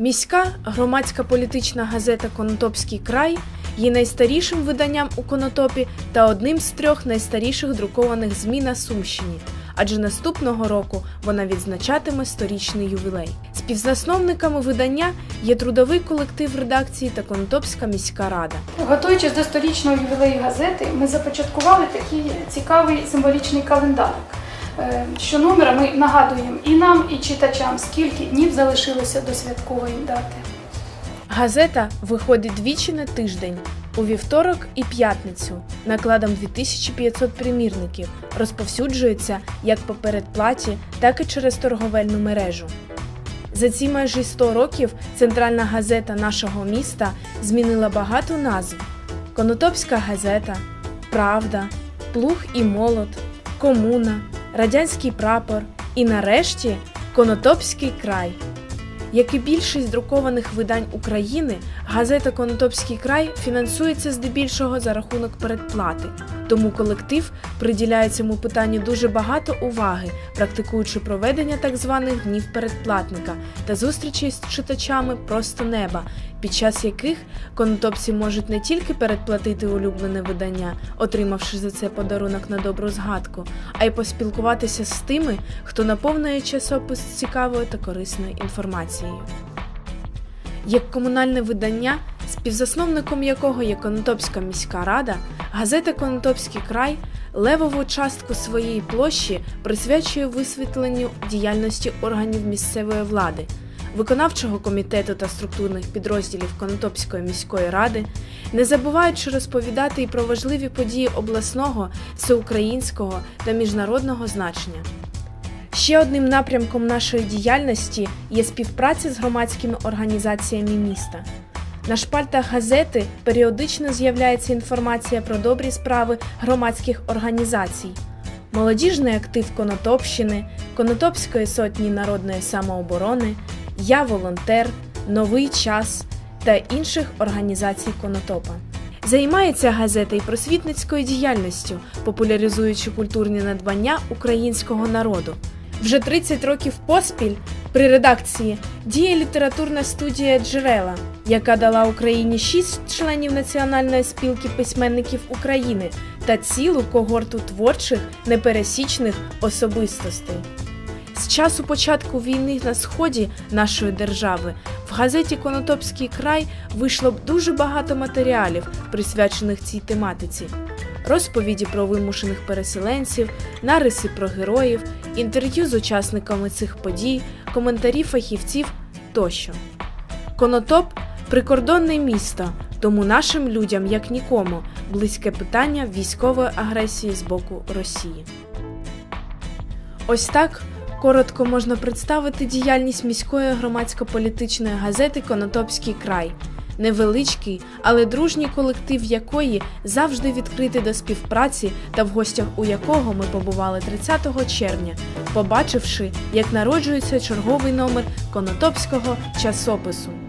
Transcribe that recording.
Міська громадська політична газета Конотопський край є найстарішим виданням у Конотопі та одним з трьох найстаріших друкованих ЗМІ на Сумщині, адже наступного року вона відзначатиме сторічний ювілей. Співзасновниками видання є трудовий колектив редакції та Конотопська міська рада. Готуючись до сторічного ювілею газети, ми започаткували такий цікавий символічний календарик. Е, Щономера ми нагадуємо і нам, і читачам, скільки днів залишилося до святкової дати. Газета виходить двічі на тиждень у вівторок і п'ятницю накладом 2500 примірників, розповсюджується як по передплаті, так і через торговельну мережу. За ці майже 100 років центральна газета нашого міста змінила багато назв: Конотопська газета, Правда, Плуг і Молот, Комуна, Радянський прапор і нарешті Конотопський край. Як і більшість друкованих видань України, газета Конотопський край фінансується здебільшого за рахунок передплати. Тому колектив приділяє цьому питанню дуже багато уваги, практикуючи проведення так званих днів передплатника та зустрічей з читачами просто неба, під час яких конотопці можуть не тільки передплатити улюблене видання, отримавши за це подарунок на добру згадку, а й поспілкуватися з тими, хто наповнює часопис цікавою та корисною інформацією. Як комунальне видання, співзасновником якого є Конотопська міська рада, газета Конотопський край левову частку своєї площі присвячує висвітленню діяльності органів місцевої влади, виконавчого комітету та структурних підрозділів Конотопської міської ради, не забуваючи розповідати і про важливі події обласного, всеукраїнського та міжнародного значення. Ще одним напрямком нашої діяльності є співпраця з громадськими організаціями міста. На шпальтах газети періодично з'являється інформація про добрі справи громадських організацій, молодіжний актив Конотопщини, Конотопської сотні народної самооборони, Я волонтер, Новий час та інших організацій Конотопа. Займається газета і просвітницькою діяльністю, популяризуючи культурні надбання українського народу. Вже 30 років поспіль при редакції діє літературна студія Джерела, яка дала Україні 6 членів Національної спілки письменників України та цілу когорту творчих непересічних особистостей. З часу початку війни на сході нашої держави в газеті Конотопський край вийшло дуже багато матеріалів, присвячених цій тематиці. Розповіді про вимушених переселенців, нариси про героїв, інтерв'ю з учасниками цих подій, коментарі фахівців тощо. Конотоп прикордонне місто, тому нашим людям, як нікому, близьке питання військової агресії з боку Росії. Ось так коротко можна представити діяльність міської громадсько-політичної газети Конотопський край. Невеличкий, але дружній колектив якої завжди відкритий до співпраці та в гостях у якого ми побували 30 червня, побачивши, як народжується черговий номер Конотопського часопису.